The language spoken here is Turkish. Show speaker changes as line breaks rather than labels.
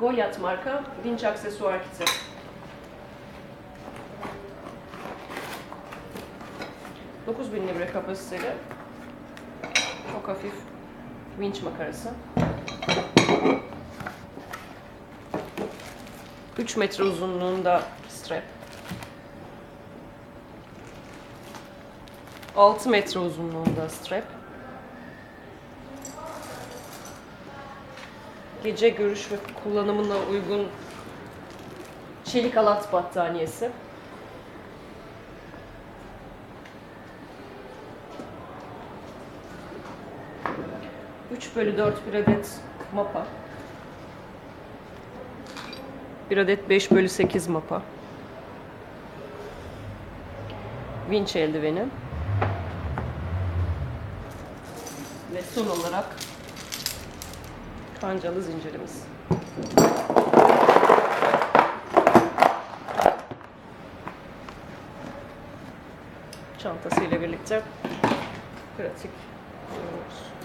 Goliath marka vinç aksesuar kiti. bin libre kapasiteli. Çok hafif vinç makarası. 3 metre uzunluğunda strap. 6 metre uzunluğunda strap. Gece görüş ve kullanımına uygun çelik alat battaniyesi. Üç bölü 4 bir adet mapa. Bir adet 5 bölü 8 mapa. Vinç eldiveni. Ve son olarak kancalı zincirimiz. Çantasıyla birlikte pratik kullanıyoruz.